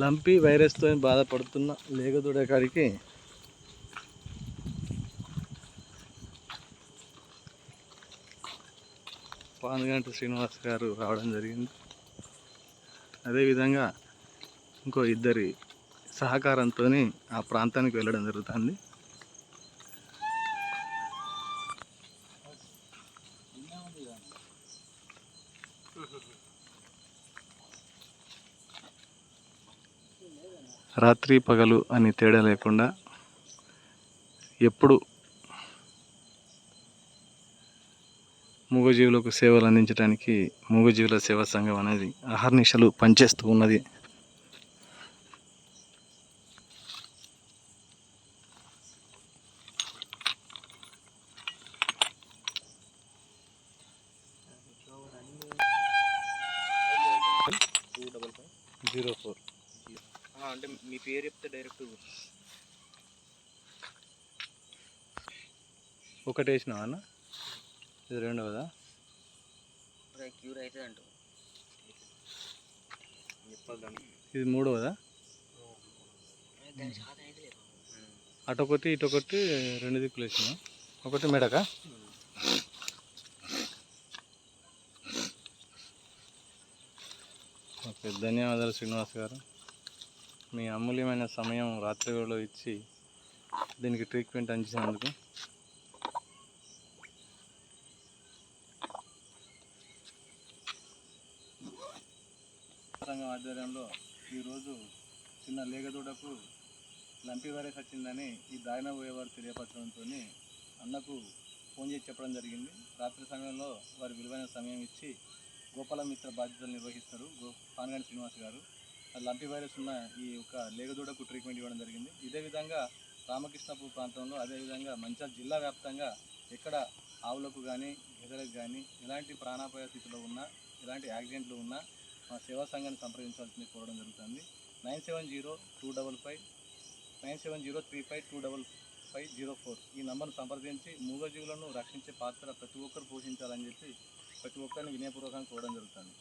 Lumpy వైరస్తో బాధపడుతున్న లేగదూడ కాడికి పానుగంట శ్రీనివాస్ గారు రావడం జరిగింది. అదేవిధంగా ఇంకో ఇద్దరి సహకారంతో ఆ ప్రాంతానికి వెళ్ళడం జరుగుతుంది. రాత్రి పగలు అని తేడా లేకుండా ఎప్పుడు మూగజీవులకు సేవలు అందించడానికి మూగజీవుల సేవా సంఘం అనేది అహర్నిశలు పనిచేస్తూ ఉన్నది. జీరో ఫోర్ అంటే మీ పేరు చెప్తే డైరెక్ట్ ఒకటి వేసినావా అన్న? ఇది రెండవదా? క్యూర్ అవుతుంది అంట. ఇది మూడవదా? అటొకటి ఇటొకటి రెండు దిక్కులు వేసిన ఒకటి మెడక? ఓకే ధన్యవాదాలు శ్రీనివాస్ గారు. మీ అమూల్యమైన సమయం రాత్రి వేళలో ఇచ్చి దీనికి ట్రీట్మెంట్ అందించినందుకు. సంఘం ఆధ్వర్యంలో ఈరోజు చిన్న లేగదూడకు లంపి వైరస్ వచ్చిందని ఈ దారిన పోయేవారు తెలియపరచడంతో అన్నకు ఫోన్ చేసి చెప్పడం జరిగింది. రాత్రి సమయంలో వారి విలువైన సమయం ఇచ్చి గోపాల మిత్ర బాధ్యతలు నిర్వహిస్తారు. గో పానగాని శ్రీనివాస్ గారు. లంపి వైరస్ ఉన్న ఈ యొక్క లేగదూడకు ట్రీట్మెంట్ ఇవ్వడం జరిగింది. ఇదే విధంగా రామకృష్ణపూర్ ప్రాంతంలో అదేవిధంగా మంచిర్యాల జిల్లా వ్యాప్తంగా ఎక్కడ ఆవులకు కానీ గెదలకు కానీ ఎలాంటి ప్రాణాపాయ స్థితిలో ఉన్నా ఎలాంటి యాక్సిడెంట్లు ఉన్నా మా సేవా సంఘాన్ని సంప్రదించాల్సింది కోరడం జరుగుతుంది. Nine seven zero two double five nine seven zero three five two double five zero four ఈ నంబర్ను సంప్రదించి మూగజీవులను రక్షించే పాత్ర ప్రతి ఒక్కరు పోషించాలని చెప్పి ప్రతి ఒక్కరిని వినయపూర్వకంగా కోరడం జరుగుతుంది.